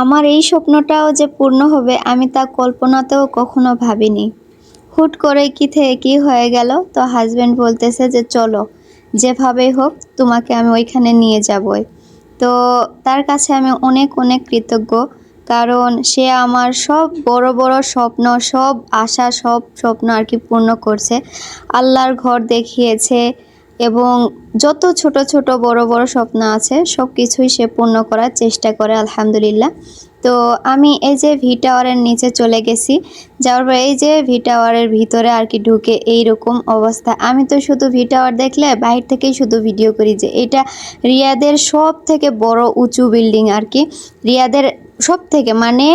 আমার এই স্বপ্নটাও যে পূর্ণ হবে আমি তা কল্পনাতেও কখনো ভাবিনি। হুট করে কি থেকে কি হয়ে গেল, তো হাজব্যান্ড বলতেছে যে, চলো, যেভাবেই হোক, তোমাকে আমি ওইখানে নিয়ে যাবই। তো তার কাছে আমি অনেক অনেক কৃতজ্ঞ, কারণ সে আমার সব বড় বড় স্বপ্ন, সব আশা, সব স্বপ্ন আর কি পূর্ণ করছে। আল্লাহর ঘর দেখিয়েছে এবং যত ছোট ছোট বড় বড় স্বপ্ন আছে সব কিছুই সে পূর্ণ করার চেষ্টা করে, আলহামদুলিল্লাহ। তো আমি এই যে ভি টাওয়ারের নিচে চলে গেছি, যাওয়ার পর এই যে ভি টাওয়ারের ভিতরে আর কি ঢুকে এই রকম অবস্থা। আমি তো শুধু ভি টাওয়ার দেখলে বাইরে থেকেই শুধু ভিডিও করি যে এটা রিয়াদের সব থেকে বড় উঁচু বিল্ডিং আর কি। রিয়াদের সব থেকে মানে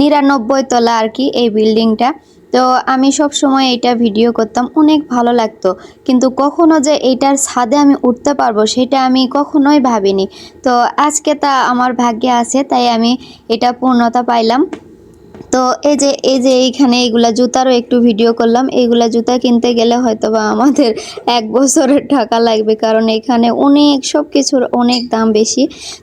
নিরানব্বই তলা আর কি এই বিল্ডিংটা তো আমি সব সময় এটা ভিডিও করতাম, অনেক ভালো লাগতো। কিন্তু কখনো যে এইটার ছাদে আমি উঠতে পারব, সেটা আমি কখনোই ভাবিনি। তো আজকে তা আমার ভাগ্যে আছে, তাই আমি এটা পূর্ণতা পাইলাম। তো এই যে এই যে এইখানে এইগুলা জুতারও একটু ভিডিও করলাম। এইগুলা জুতা কিনতে গেলে হয়তো বা আমাদের এক বছরের টাকা লাগবে, কারণ এখানে অনেক সব কিছুর অনেক দাম বেশি।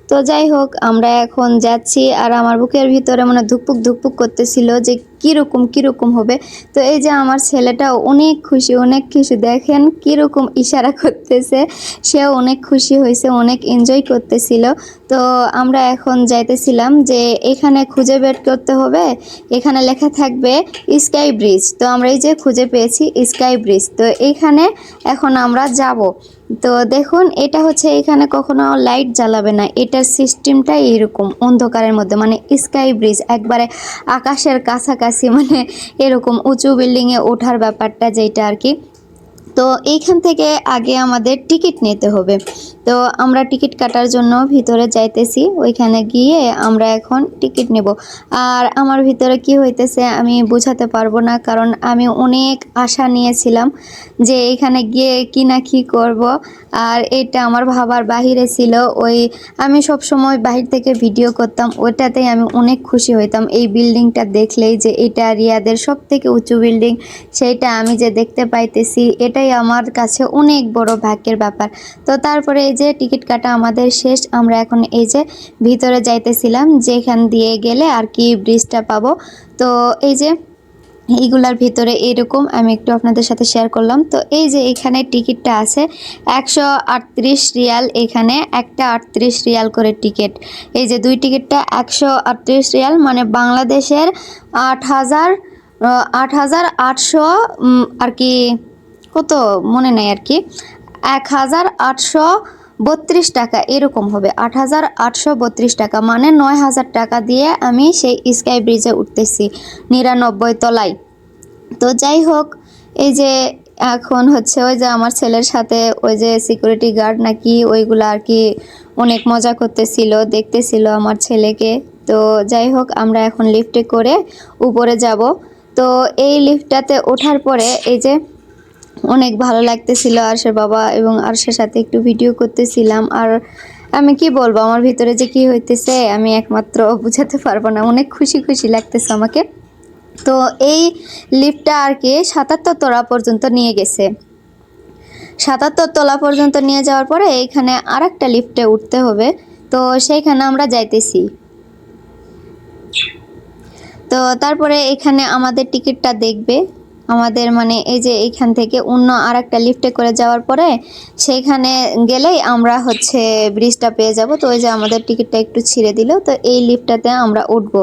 তো যাই হোক, আমরা এখন যাচ্ছি, আর আমার বুকের ভিতরে মানে ধুকপুক ধুকপুক করতেছিল যে কীরকম কীরকম হবে? তো এই যে আমার ছেলেটাও অনেক খুশি অনেক খুশি দেখেন কীরকম ইশারা করতেছে। সেও অনেক খুশি হয়েছে, অনেক এনজয় করতেছিল। তো আমরা এখন যাইতেছিলাম যে এখানে খুঁজে বের করতে হবে। এখানে লেখা থাকবে স্কাই ব্রিজ। তো আমরা এই যে খুঁজে পেয়েছি স্কাই ব্রিজ। তো এইখানে এখন আমরা যাব। তো দেখুন, এটা হচ্ছে এখানে কখনো লাইট জ্বালাবে না। এটার সিস্টেমটা এরকম অন্ধকারের মধ্যে মানে স্কাই ব্রিজ একবারে আকাশের কাছাকাছি মানে এরকম উঁচু বিল্ডিংয়ে ওঠার ব্যাপারটা যেটা আর কি। তো এইখান থেকে আগে আমাদের টিকিট নিতে হবে। তো আমরা টিকিট কাটার জন্য ভিতরে যাইতেছি, ওইখানে গিয়ে আমরা এখন টিকিট নেব। আর আমার ভিতরে কি হইতেছে আমি বোঝাতে পারব না, কারণ আমি অনেক আশা নিয়েছিলাম যে এখানে গিয়ে কি না কি করব। আর এটা আমার ভাবার বাহিরে ছিল, ওই আমি সব সময় বাহির থেকে ভিডিও করতাম, ওইটাতেই আমি অনেক খুশি হইতাম। এই বিল্ডিংটা দেখলেই যে এটা রিয়াদের সব থেকে উঁচু বিল্ডিং, সেইটা আমি যে দেখতে পাইতেছি, এটাই আমার কাছে অনেক বড় ভাগ্যের ব্যাপার। তো তারপরে এই যে টিকিট কাটা আমাদের শেষ, আমরা এখন এই যে ভিতরে যাইতেছিলাম, যেখান দিয়ে গেলে আর কি ব্রিজটা পাবো। তো এই যে এইগুলার ভিতরে এরকম আমি একটু আপনাদের সাথে শেয়ার করলাম। তো এই যে এখানে টিকিটটা আছে, একশো আটত্রিশ রিয়াল এখানে, একটা আটত্রিশ রিয়াল করে টিকিট। এই যে দুই টিকিটটা, একশো আটত্রিশ রিয়াল মানে বাংলাদেশের আট হাজার আট হাজার আটশো আর কি কত? মনে নেই আর কি। এক হাজার আটশো বত্রিশ টাকা, এরকম হবে। আট হাজার আটশো বত্রিশ টাকা মানে নয় হাজার টাকা দিয়ে আমি সেই স্কাই ব্রিজে উঠতেছি, নিরানব্বই তলায়। তো যাই হোক, এই যে এখন হচ্ছে ওই যে আমার ছেলের সাথে ওই যে সিকিউরিটি গার্ড নাকি ওইগুলো আর কি অনেক মজা করতেছিল, দেখতেছিল আমার ছেলেকে। তো যাই হোক, আমরা এখন লিফটে করে উপরে যাব। তো এই লিফটটাতে ওঠার পরে এই যে অনেক ভালো লাগতেছিল আরশের বাবা এবং আরশের সাথে একটু ভিডিও করতেছিলাম। আর আমি কি বলব, আমার ভিতরে যে কি হইতেছে আমি একমাত্র বুঝাতে পারব না। অনেক খুশি খুশি লাগতেছে আমাকে। তো এই লিফটটা আর কি সাতাত্তর তোলা পর্যন্ত নিয়ে গেছে। সাতাত্তর তোলা পর্যন্ত নিয়ে যাওয়ার পরে এইখানে আর একটা লিফটে উঠতে হবে। তো সেইখানে আমরা যাইতেছি। তো তারপরে এখানে আমাদের টিকিটটা দেখবে। আমাদের মানে এই যে এইখান থেকে অন্য আর একটা লিফটে করে যাওয়ার পরে সেইখানে গেলেই আমরা হচ্ছে ব্রিজটা পেয়ে যাব। তো ওই যে আমাদের টিকিটটা একটু ছিঁড়ে দিল। তো এই লিফটটাতে আমরা উঠব।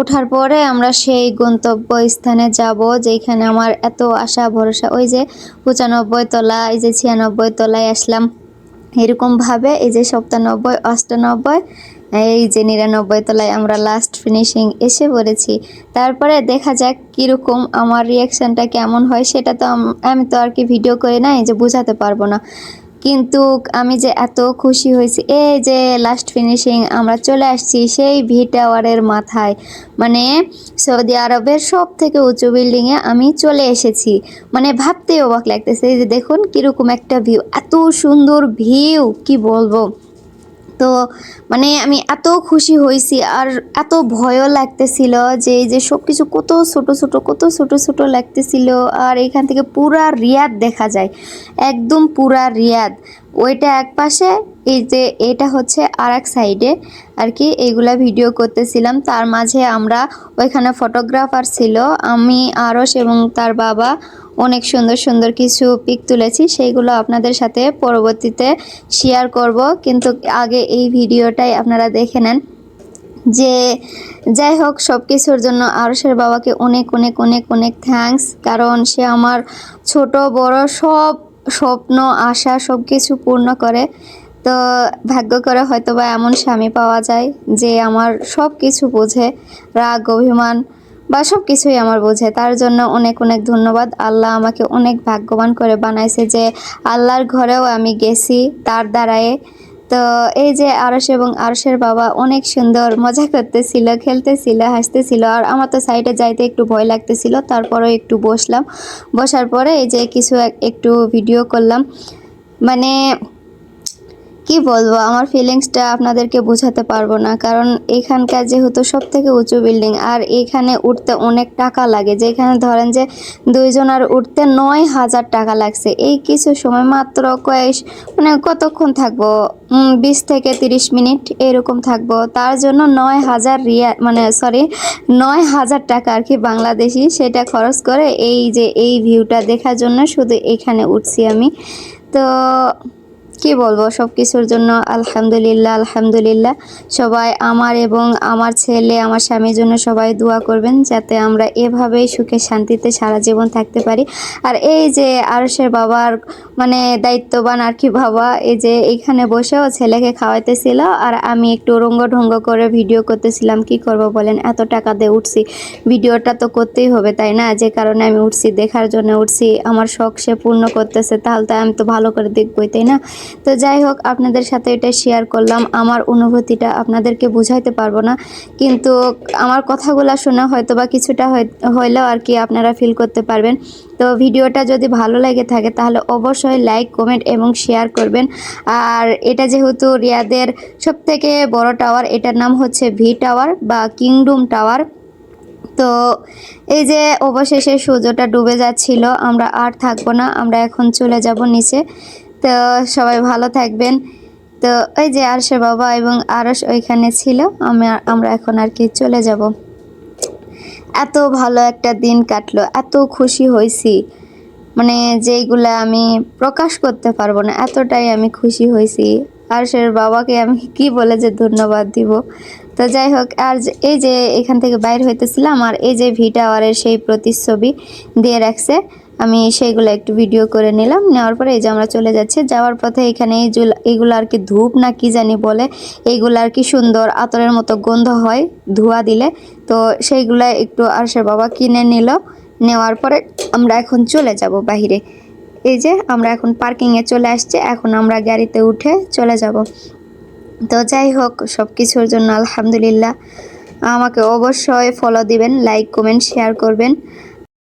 ওঠার পরে আমরা সেই গন্তব্য স্থানে যাব, যেখানে আমার এত আশা, ভরসা, ওই যে পঁচানব্বই তলা, এই যে ছিয়ানব্বই তলায় আসলাম। এরকমভাবে এই যে সপ্তানব্বই, অষ্টানব্বই এই যে নিরানব্বই তলায় আমরা লাস্ট ফিনিশিং এসে পড়েছি। তারপরে দেখা যাক কীরকম আমার রিয়াকশানটা কেমন হয়, সেটা তো আমি তো আর কি ভিডিও করে নাই যে বোঝাতে পারব না। কিন্তু আমি যে এত খুশি হয়েছি, এই যে লাস্ট ফিনিশিং আমরা চলে আসছি সেই ভি টাওয়ারের মাথায়। মানে সৌদি আরবের সব থেকে উঁচু বিল্ডিংয়ে আমি চলে এসেছি। মানে ভাবতেই অবাক লাগতেছে, এই যে দেখুন কীরকম একটা ভিউ এত সুন্দর ভিউ কি বলব? তো মানে আমি এত খুশি হয়েছি আর এত ভয়ও লাগতেছিল যে এই যে সব কিছু কত ছোট ছোট, কত ছোট ছোট লাগতেছিল। আর এখান থেকে পুরা রিয়াদ দেখা যায়, একদম পুরা রিয়াদ। ওইটা এক পাশে, এই যে এটা হচ্ছে আর এক সাইডে আর কি, এইগুলা ভিডিও করতেছিলাম। তার মাঝে আমরা ওইখানে ফটোগ্রাফার ছিল, আমি আরস এবং তার বাবা অনেক সুন্দর সুন্দর কিছু পিক তুলেছি, সেইগুলো আপনাদের সাথে পরবর্তীতে শেয়ার করব। কিন্তু আগে এই ভিডিওটাই আপনারা দেখে নেন যে যাই হোক সব কিছুর জন্য আরসের বাবাকে অনেক অনেক অনেক অনেক থ্যাঙ্কস কারণ সে আমার ছোট, বড় সব স্বপ্ন, আশা সব কিছু পূর্ণ করে। তো ভাগ্য করে হয়তো বা এমন স্বামী পাওয়া যায় যে আমার সব কিছু বোঝে, রাগ, অভিমান বা সব কিছুই আমার বোঝে। তার জন্য অনেক অনেক ধন্যবাদ। আল্লাহ আমাকে অনেক ভাগ্যবান করে বানাইছে যে আল্লাহর ঘরেও আমি গেছি তার দ্বারায়। তো এই যে আরস এবং আরসের বাবা অনেক সুন্দর মজা করতেছিল, খেলতেছিল, হাসতেছিল। আর আমার তো সাইডে যাইতে একটু ভয় লাগতেছিল, তারপরেও একটু বসলাম। বসার পরে এই যে কিছু এক- একটু ভিডিও করলাম। মানে কি বলব, আমার ফিলিংসটা আপনাদেরকে বোঝাতে পারব না। কারণ এখানকার যেহেতু সব থেকে উঁচু বিল্ডিং আর এখানে উঠতে অনেক টাকা লাগে। যেখানে ধরেন যে দুইজন আর উঠতে নয় হাজার টাকা লাগছে। এই কিছু সময় মাত্র কয়েক মানে কতক্ষণ থাকব? বিশ থেকে তিরিশ মিনিট এরকম থাকব। তার জন্য নয় হাজার রিয়া মানে সরি নয় হাজার টাকা আর কি বাংলাদেশি সেটা খরচ করে এই যে এই ভিউটা দেখার জন্য শুধু এখানে উঠছি আমি। তো কি বলব? সব কিছুর জন্য আলহামদুলিল্লাহ আলহামদুলিল্লাহ। সবাই আমার এবং আমার ছেলে, আমার স্বামীর জন্য সবাই দোয়া করবেন যাতে আমরা এভাবেই সুখে শান্তিতে সারা জীবন থাকতে পারি। আর এই যে আরসের বাবার মানে দায়িত্ববান আর কি বাবা, এই যে এইখানে বসেও ছেলেকে খাওয়াইতেছিল আর আমি একটু রঙ্গ ঢঙ্গ করে ভিডিও করতেছিলাম, কি করব বলেন? এত টাকা দিয়ে উঠছি। ভিডিওটা তো করতেই হবে, তাই না? যে কারণে আমি উঠছি, দেখার জন্য উঠছি, আমার শখ সে পূর্ণ করতেছে, তাহলে তো আমি তো ভালো করে দেখবই, তাই না? তো যাই হোক, আপনাদের সাথে এটা শেয়ার করলাম। আমার অনুভূতিটা আপনাদেরকে বুঝাইতে পারব না। কিন্তু আমার কথাগুলো শোনা হয়তো বা কিছুটা হইলেও আর কি আপনারা ফিল করতে পারবেন। তো ভিডিওটা যদি ভালো লেগে থাকে, তাহলে অবশ্যই লাইক কমেন্ট এবং শেয়ার করবেন। আর এটা যেহেতু রিয়াদের সবথেকে বড় টাওয়ার এটার নাম হচ্ছে ভি টাওয়ার বা কিংডম টাওয়ার তো এই যে অবশেষে সূর্যটা ডুবে যাচ্ছিল, আমরা আর থাকব না, আমরা এখন চলে যাব নিচে। তো সবাই ভালো থাকবেন। তো ওই যে আরশে বাবা এবং আরস ওইখানে ছিল, আমি আমরা এখন আর কি চলে যাব। এত ভালো একটা দিন কাটলো, এত খুশি হয়েছি। মানে যেইগুলা আমি প্রকাশ করতে পারব না, এতটাই আমি খুশি হয়েছি। আর সে বাবাকে আমি কি বলে যে ধন্যবাদ দিব। তো যাই হোক, আর এই যে এখান থেকে বাইর হইতেছিলাম, আর এই যে ভি টাওয়ারের সেই প্রতিচ্ছবি দিয়ে রাখছে আমি সেইগুলো একটু ভিডিও করে নিলাম। নেওয়ার পরে এই যে আমরা চলে যাচ্ছি, যাওয়ার পথে এখানে এইগুলো আর কি ধূপ না কি জানি বলে, এইগুলো আর কি সুন্দর আতরের মতো গন্ধ হয় ধোয়া দিলে। তো সেইগুলো একটু আরশের বাবা কিনে নিল। নেওয়ার পরে আমরা এখন চলে যাব বাহিরে। এই যে আমরা এখন পার্কিংয়ে চলে আসছি, এখন আমরা গাড়িতে উঠে চলে যাব। তো যাই হোক সব কিছুর জন্য আলহামদুলিল্লাহ। আমাকে অবশ্যই ফলো দিবেন লাইক কমেন্ট শেয়ার করবেন।